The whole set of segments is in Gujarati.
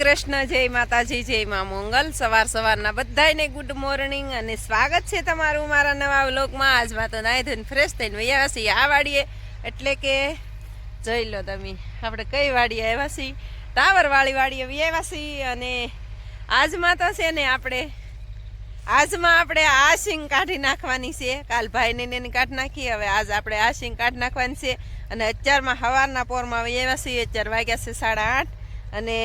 કૃષ્ણ, જય માતાજી, જય મા મોંગલ. સવાર સવારના બધાયને ગુડ મોર્નિંગ અને સ્વાગત છે તમારું મારા નવા વ્લોગમાં. આજમાં તો નાહી ધોઈને ફ્રેશ થઈને વૈયા છીએ આ વાડીએ એટલે કે જોઈ લો તમે, આપણે કઈ વાડીએ આવ્યા છીએ? ટાવરવાળી વાડીએ આવ્યા છીએ અને આજમાં તો છે ને આપણે, આજમાં આપણે આ સિંગ કાઢી નાખવાની છે. કાલ ભાઈને એની કાઢી નાખી, હવે આજ આપણે આ સિંગ કાઢી નાખવાની છે. અને અત્યારમાં સવારના પોરમાં આવ્યા છીએ. અત્યારે વાગ્યા છે સાડા આઠ અને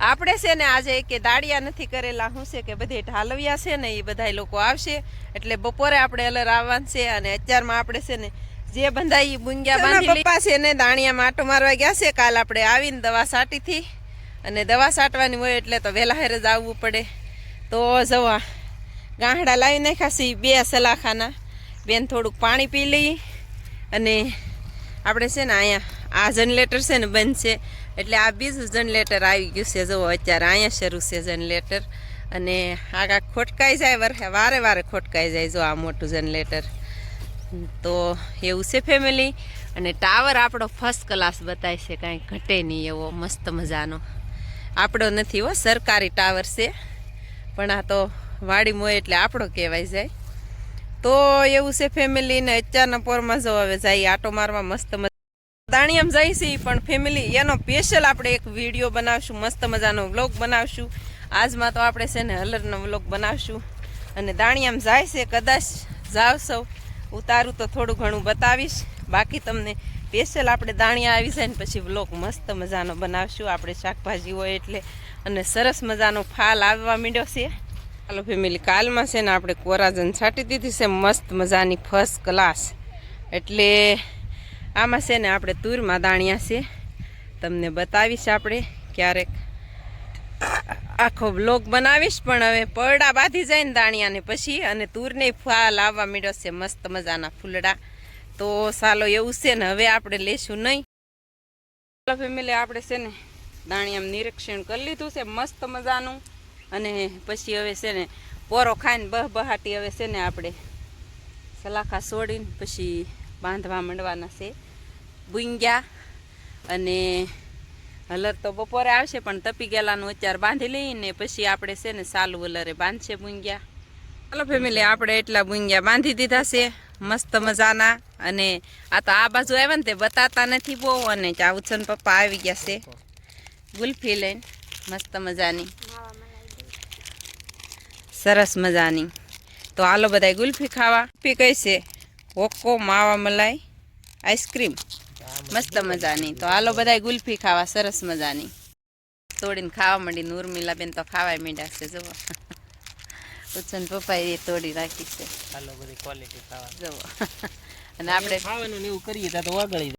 આપણે છે ને આજે કે દાડિયા નથી કરેલા શું છે કે બધે ઢાલવિયા છે ને એ બધા લોકો આવશે. એટલે બપોરે આપણે અલર આવવાનું છે અને અત્યારમાં આપણે છે ને જે બંધાઈ બુંગિયા બાંધી પપ્પા છે ને દાણિયા માટો મારવા ગયા છે. કાલ આપણે આવીને દવા સાટીથી અને દવા સાટવાની હોય એટલે તો વહેલા હેર જ આવવું પડે. તો જવા ગાંહડા લાવી નાખ્યા છે બે સલાખાના. બેન થોડુંક પાણી પી લઈ અને આપણે છે ને અહીંયા આ જનરેટર છે ને બંધ છે. એટલે આ બીજું જનરેટર આવી ગયું છે. જુઓ, અત્યારે અહીંયા શરૂ છે જનરેટર અને આગા ખોટકાઈ જાય વરસે વારે વારે ખોટકાઈ જાય જો આ મોટું જનરેટર તો એવું છે ફેમિલી અને ટાવર આપણો ફર્સ્ટ ક્લાસ બતાય છે, કાંઈ ઘટે નહીં એવો, મસ્ત મજાનો. આપણો નથી હો, સરકારી ટાવર છે. પણ આ તો વાડી મોય એટલે આપણો કહેવાય જાય. તો એવું છે ફેમિલીને અત્યારના પોરમાં જો હવે જાય, આટો મારવા મસ્ત મજા જાય છે પણ ફેમિલી એનો સ્પેશિયલ આપણે એક વીડિયો બનાવશું, મસ્ત મજાનો વ્લોગ બનાવશું. આજમાં તો આપણે છે ને હલરનો વ્લોગ બનાવશું. અને દાણિયામ જાય છે, કદાચ જાવ સૌ. ઉતારું તો થોડું ઘણું બતાવીશ. બાકી તમને સ્પેશિયલ આપણે દાણિયા આવી જાય ને પછી વ્લોગ મસ્ત મજાનો બનાવશું. આપણે શાકભાજી હોય એટલે. અને સરસ મજાનો ફાલ આવવા માંડ્યો છે. ચાલો ફેમિલી કાલમાં છે ને આપણે કોરાજન છાંટી દીધી છે. મસ્ત મજાની ફર્સ્ટ ક્લાસ એટલે આમાં છે ને આપણે તૂરમાં દાણિયા છે. તમને બતાવીશ આપણે ક્યારેક. આખો બ્લોગ બનાવીશ, પણ હવે પરડા બાંધી જાય ને દાણિયાને પછી અને તૂરને ફાલ આવવા માંડ્યો છે, મસ્ત મજાના ફૂલડા. તો સાલો એવું છે ને હવે આપણે લેશું નહીં. ચાલો ફેમિલી આપણે છે ને દાણિયામાં નિરીક્ષણ કરી લીધું છે, મસ્ત મજાનું. અને પછી હવે છે ને પોરો ખાઈને બહ બહાટી હવે છે ને આપણે સલાખા છોડીને પછી બાંધવા માંડવાના છે. બુંગ્યા અને હલર તો બપોરે આવશે, પણ તપી ગયેલાનું અત્યારે બાંધી લઈને પછી આપણે છે ને સાલું વલરે બાંધશે ભૂંગ્યા ચાલો ફેમિલી આપણે એટલા ભૂંગ્યા બાંધી દીધા છે, મસ્ત મજાના. અને આ તો આ બાજુ આવ્યા ને તે બતાતા નથી બહુ, અને ચાઉચન પપ્પા આવી ગયા છે. ગુલ્ફી લઈને, મસ્ત મજાની. સરસ મજાની. તો હાલો બધા ગુલ્ફી ખાવા. પી કઈ છે? ઓકો માવા મલાઈ આઈસ્ક્રીમ. મસ્ત મજાની. તો હાલો બધા ગુલ્ફી ખાવા સરસ મજાની. તોડીને ખાવા માંડી ઉર્મિલા બેન તો ખાવાય માંડ્યા છે જુઓ. ઉચ્ચન પપ્પાએ એ તોડી રાખી છે. હાલો બધી ક્વોલિટી ખાવા. જુઓ. અને આપણે ખાવાનું એવું કરીએ તો વગળી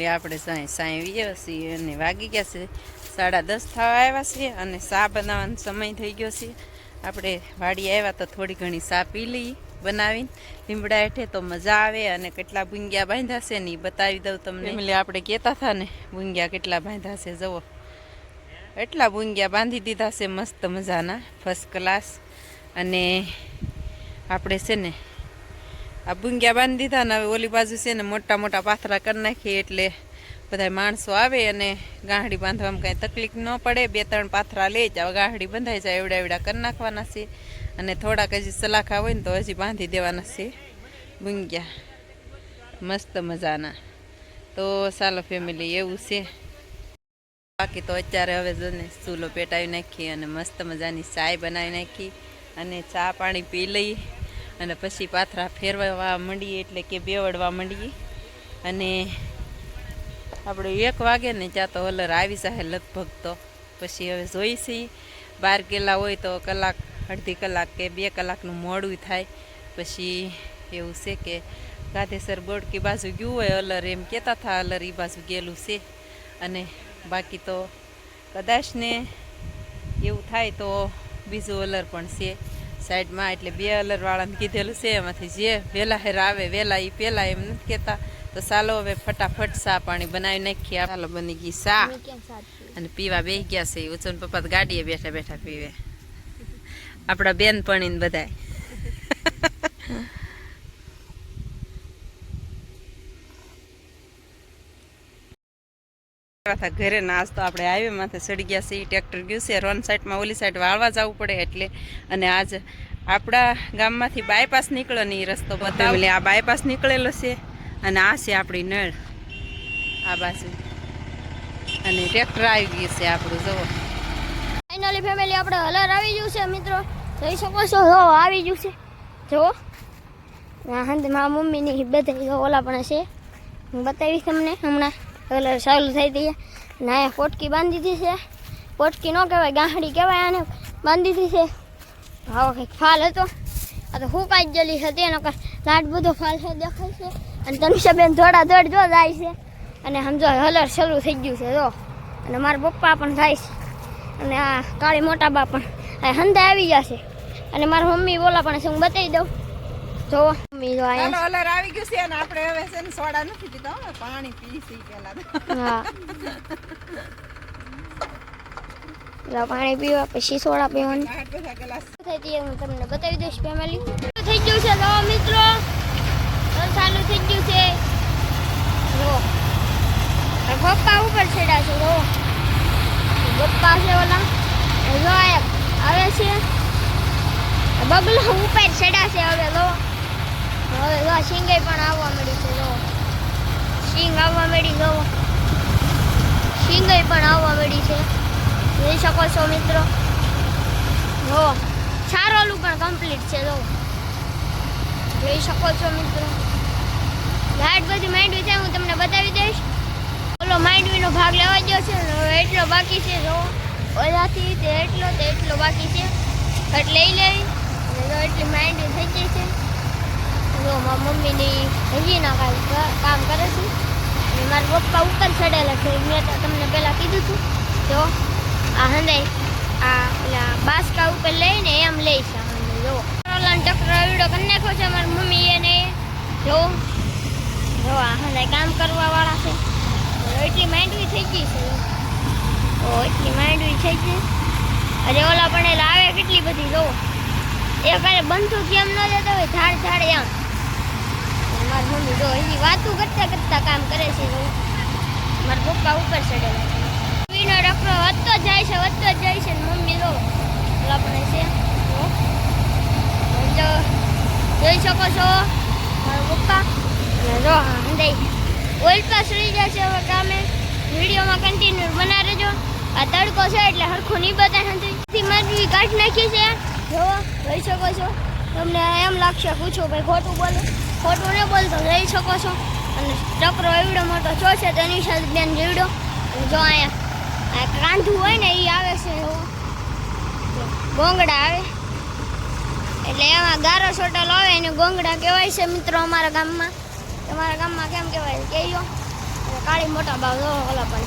આપણે સાંઈ સાંઈ વિજય છીએ અને વાગી ગયા છે. સાડા દસ થવા આવ્યા છીએ અને ચા બનાવવાનો સમય થઈ ગયો છે. આપણે વાડી આવ્યા તો થોડી ઘણી ચા પી લઈ બનાવીને લીમડા હેઠે તો મજા આવે અને કેટલા ભૂંગ્યા બાંધ્યા છે ને એ બતાવી દઉં તમને. એટલે આપણે કહેતા હતા ને, ભૂંગ્યા કેટલા બાંધ્યા છે, જુઓ. એટલા ભૂંગ્યા બાંધી દીધા છે, મસ્ત મજાના ફર્સ્ટ ક્લાસ અને આપણે છે ને, આ ભૂંગ્યા બાંધી દીધા ને હવે ઓલી બાજુ છે ને મોટા મોટા પાથરા કરી નાખીએ એટલે બધા માણસો આવે અને ગાંહડી બાંધવામાં કાંઈ તકલીફ ન પડે. બે ત્રણ પાથરા લે જ ગાંહડી બંધાઈ જાય, એવડા એવડા કરી નાખવાના છે. અને થોડાક હજી સલાખા હોય ને તો હજી બાંધી દેવાના છે. બુંગિયા મસ્ત મજાના. તો ચાલો ફેમિલી એવું છે. બાકી તો અત્યારે હવે જો ને ચૂલો પેટાવી નાખી અને મસ્ત મજાની ચાય બનાવી નાખી અને ચા પાણી પી લઈ અને પછી પાથરા ફેરવા માંડીએ એટલે કે બેવડવા માંડીએ. અને આપણે એક વાગે ને ત્યાં તો હલર આવી જાય લગભગ તો. પછી હવે જોઈશી બાર ગયેલા હોય તો કલાક, અડધી કલાક કે બે કલાકનું મોડું થાય. પછી એવું છે કે ગાધેસર બોડકી બાજુ ગયું હોય અલર, એમ કહેતા હતા અલર એ બાજુ ગયેલું છે. અને બાકી તો કદાચ ને એવું થાય તો બીજું અલર પણ છે. સાઈડમાં એટલે બે અલરવાળાને કીધેલું છે, એમાંથી જે વહેલા હેર આવે વહેલા એ પહેલાં એમ નથી કહેતા. તો ચાલો હવે ફટાફટ સા પાણી બનાવી નાખીએ. ચાલો બની ગઈ સા અને પીવા બે ગયા છે. ઉચન પપ્પા તો ગાડીએ બેઠા બેઠા પીવે. આપણા બેન પણ બધાય. ઘરે ના આજ તો આપણે હાઈવે માથે ચડી ગયા છીએ. ટ્રેક્ટર ગયું છે. રોન સાઈડમાં ઓલી સાઈડ વાળવા જવું પડે એટલે. અને આજ આપણા ગામમાંથી બાયપાસ નીકળ્યો ને એ રસ્તો બતાવે. આ બાયપાસ નીકળેલો છે. અને આ છે આપણી નળ. આ બાજુ. અને ટ્રેક્ટર આવી ગયું છે આપણું, જુઓ. ફાઇનલી ફેમિલી આપણે હલર આવી ગયું છે, મિત્રો. જોઈ શકો છો જો આવી ગયું છે. જો આ મારા મમ્મીની બધા ઓલા પણ છે. હું બતાવીશ તમને, હમણાં હલર ચાલુ થઈ ગઈ ને પોટકી બાંધી દીધી છે. પોટકી ન કહેવાય, ગાંહડી કહેવાય આને. બાંધી દીધી છે. આવો કંઈક ફાલ હતો. આ તો હુકાઈ જ ગયેલી હતી એનો કાંઈ લાટ બધો ફાલ છે, દેખાય છે. અને તનિષાબેન દોડા દોડ જો જાય છે. અને સમજો હલર શરૂ થઈ ગયું છે જો. અને મારા પપ્પા પણ થાય છે. અને આ કાળી મોટા બા પણ હંધે આવી જશે અને મારા મમ્મી બોલા પણ છે હું બતાવી દઉં. જો મમ્મી જો ચાલો અહીંયા આવી ગયું છે અને આપણે હવે છે ને સોડા નથી પીતા પાણી પીસી પેલા હા. લા પાણી પીવા પછી સોડા પીવાની. થઈ હું તમને બતાવી દઈશ ફેમિલી થઈ ગયું છે જો મિત્રો હવે ચાલુ થઈ ગયું છે. જો આ પપ્પા ઉપર ચડ્યા છે જો પપ્પા છે ઓલા. જો આવે છે. બબલો ઉપર ચડ્યા છે હવે જો હવે જો સિંગે પણ આવવા મળી છે જો સિંગ આવવા મળી જો સિંગે પણ આવવા મળી છે. જોઈ શકો છો મિત્રો. જો સારોલું પણ કમ્પ્લીટ છે જો જોઈ શકો છો મિત્રો. લાઈટ બધું માંડવી છે, હું તમને બતાવી દઈશ. ઓલો માંડવીનો ભાગ લેવા ગયો છે એટલો બાકી છે, જો. ઓલાથી તે એટલો તે એટલો બાકી છે. એટલે લઈ લઈ અને એટલી માંડવી થઈ ગઈ છે. જો, મારા મમ્મીની હજીના કામ કરે છે. અને મારા પપ્પા ઉપર ચડેલા છે. મેં તમને પહેલાં કીધું હતું જો, આ હંદાઈ આ પેલા બાસકા ઉપર લઈને એમ લઈશ જો. ટકરો એવડો કરી નાખ્યો છે, મારી મમ્મી એને. જો જો, આ કામ કરવા છે. એટલી માંડવી થઈ ગઈ છે. ઓ, એટલી માંડવી થઈ ગઈ. અરે ઓલા પણ આવે કેટલી બધી, જો. એ કરે બનતું કેમ ન જતો હોય, ઝાડ ઝાડ એમ. મારી મમ્મી જો હજી વાતું કરતા કરતા કામ કરે છે મારા પપ્પા ઉપર ચડેલા છે. વીનો ડકરો વધતો જાય છે, વધતો જાય છે મમ્મી જો. ઓલા પણ છે. જોઈ શકો છો મારા પપ્પા? અને જો હા ઓઇલ પાસ રહી જશે હવે કામે. વિડીયોમાં કન્ટિન્યુ બના રહેજો. આ તડકો છે એટલે હરખું નહીં બતાય નથી મરવી કાઢ નાખી છે. જોવો, જોઈ શકો છો. તમને એમ લાગશે, પૂછો ભાઈ, ખોટું બોલો? ખોટું નહીં બોલતો લઈ શકો છો. અને ચક્રો એવડો મોટો છો છે તેની સાથે બેન જીવડો જો અહીંયા, આ કાંધું હોય ને એ આવે છે ગોંગડા આવે. એટલે એમાં ગારો સોટલ આવે, એને ગોંગડા કહેવાય છે મિત્રો અમારા ગામમાં. તમારા ગામમાં કેમ કહેવાય? છે અને કાળી મોટા ભાવ જો ઓલા પણ.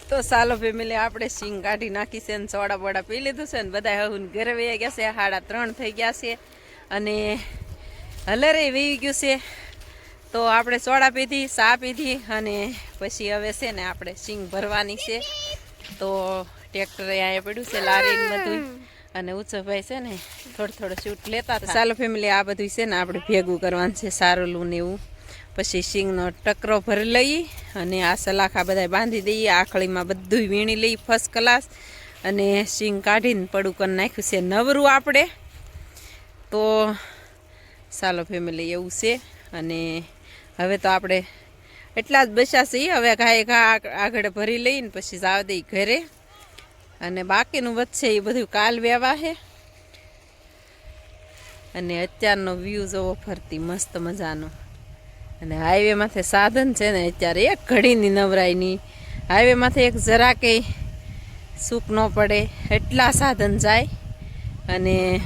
તો સાલો ફેમિલી આપણે સિંગ કાઢી નાખી છે ને સોડા બોડા પી લીધું છે ને બધા હું ઘરે વહી ગયા છે. સાડા ત્રણ થઈ ગયા છે. અને હલરે વહી ગયું છે. તો આપણે સોડા પીધી સા પીધી અને પછી હવે છે ને આપણે સિંગ ભરવાની છે. તો ટ્રેક્ટરે અહીંયા પડ્યું છે લારી બધું અને ઉત્સવભાઈ છે ને થોડું થોડું શૂટ લેતા હતા. ચાલો ફેમિલી આ બધું છે ને આપણે ભેગું કરવાનું છે સારું ને એવું. પછી સિંગનો ટકરો ભરી લઈ અને આ સલાખા બધા બાંધી દઈએ. આખળીમાં બધું વીણી લઈ ફર્સ્ટ ક્લાસ અને સિંગ કાઢીને પડું કરી નાખ્યું છે નવરું આપણે. તો ચાલો ફેમિલી એવું છે. અને હવે તો આપણે એટલા જ બસ્યા છીએ. હવે ઘાએ ઘા આગળ ભરી લઈને પછી જાવ દઈ ઘરે. અને બાકીનું વધશે એ બધું કાલ વ્યવહાર અને અત્યારનો વ્યૂ જોવો ફરતી, મસ્ત મજાનો. અને હાઈવેમાંથી માથે સાધન છે ને, અત્યારે એક ઘડીની નવરાઈની હાઈવેમાંથી એક જરા કંઈ સૂક ન પડે, એટલા સાધન જાય. અને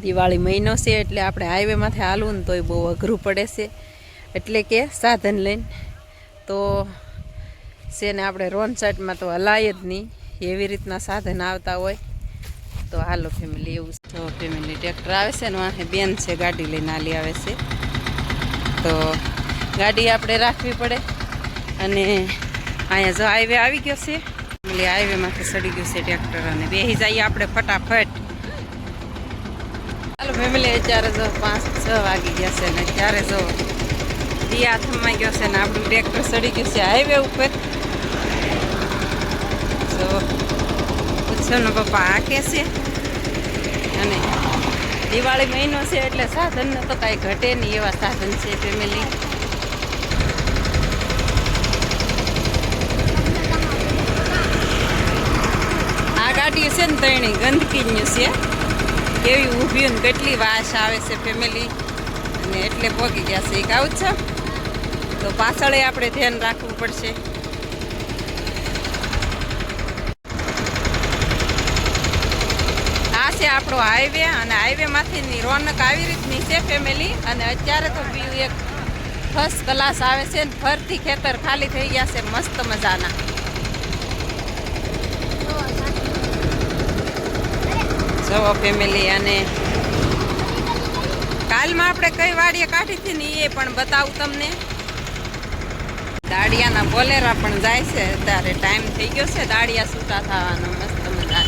દિવાળી મહિનો છે એટલે આપણે હાઈવેમાંથી માથે હાલવું ને તોય બહુ અઘરું પડે છે. એટલે કે સાધન લઈને. તો છે ને, આપણે રોન સાઈડમાં તો હલાય જ નહીં. એવી રીતના સાધન આવતા હોય, તો હાલો ફેમિલી એવું છે. તો ફેમિલી ટ્રેક્ટર આવે છે ને વાંહે બેન છે, ગાડી લઈને હાલી આવે છે. તો ગાડી આપણે રાખવી પડે અને અહીંયા જો હાઈવે આવી ગયો છે. એટલે હાઈવેમાંથી સડી ગયું છે ટ્રેક્ટર અને બેસી જઈએ આપણે ફટાફટ. ચાલો ફેમિલી અત્યારે જો પાંચ છ વાગી ગયા છે ને ત્યારે જો જી હાથમાં ગયો છે ને આપણું ટ્રેક્ટર સડી ગયું છે હાઈવે ઉપર. તો ઉત્સવનો પપ્પા કે છે. અને દિવાળી મહિનો છે એટલે સાધનને તો કાંઈ ઘટે નહીં એવા સાધન છે ફેમિલી આ ગાડી છે ને તેણી ગંદકીની છે. કેવી ઊભી ને કેટલી વાસ આવે છે ફેમિલી અને એટલે પોગી ગયા છે એક આવું છે. તો પાછળ આપણે ધ્યાન રાખવું પડશે. છે આપણો હાઈવે અને હાઈવેમાંથીની રોનક આવી રીતની છે ફેમિલી અને અત્યારે તો વ્યૂ એક ફર્સ્ટ ક્લાસ આવે છે ને ફરતી ખેતર ખાલી થઈ ગયા છે, મસ્ત મજાના. જવો ફેમિલી અને કાલમાં આપણે કઈ વાડીએ કાઢી હતી ને એ પણ બતાવું તમને. દાડિયાના બોલેરા પણ જાય છે, અત્યારે ટાઈમ થઈ ગયો છે દાડિયા છૂટા થવાનો મસ્ત મજા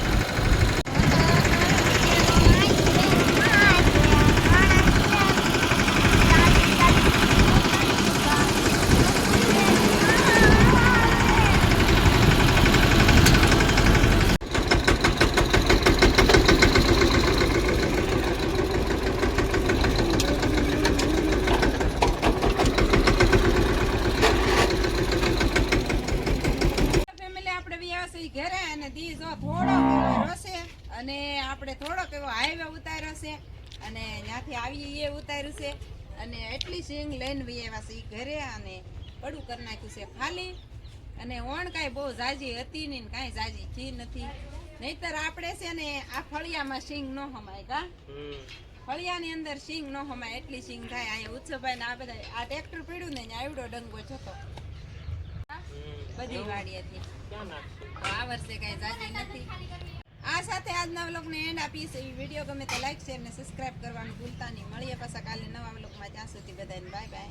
ફેમિલી આપણે વ્યવસાય ઘરે અને દી જો થોડો એવો રસે અને આપણે થોડોક એવો હાઈવે ઉતાર્યો છે. અને ત્યાંથી આવી એ ઉતાર્યું છે. અને એટલી સિંગ લઈને વ્યવા છે ઈ ઘરે અને પડું કરી નાખ્યું છે ખાલી. અને ઓણ કાંઈ બહુ જાજી હતી નહીં કાંઈ જાજી જી નથી. નહીતર આપણે છે ને આ ફળિયામાં સિંગ ન હમાય કા? ફળિયાની અંદર સિંગ ન હમાય એટલી સિંગ થાય. અહીંયા ઉત્સવભાઈ ને આ બધા આ ટ્રેક્ટર પીડ્યું ને આવડો ડંગો જતો બધી વાડી હતી. આ વર્ષે કઈ જાજી નથી. આ સાથે આજના વ્લોગને એન્ડ આપીશ વીડિયો ગમે તો લાઈક શેર ને સબસ્ક્રાઈબ કરવાનું ભૂલતા નહીં. મળીએ પાછા કાલે નવા વ્લોગમાં. ત્યાં સુધી બધાને બાય બાય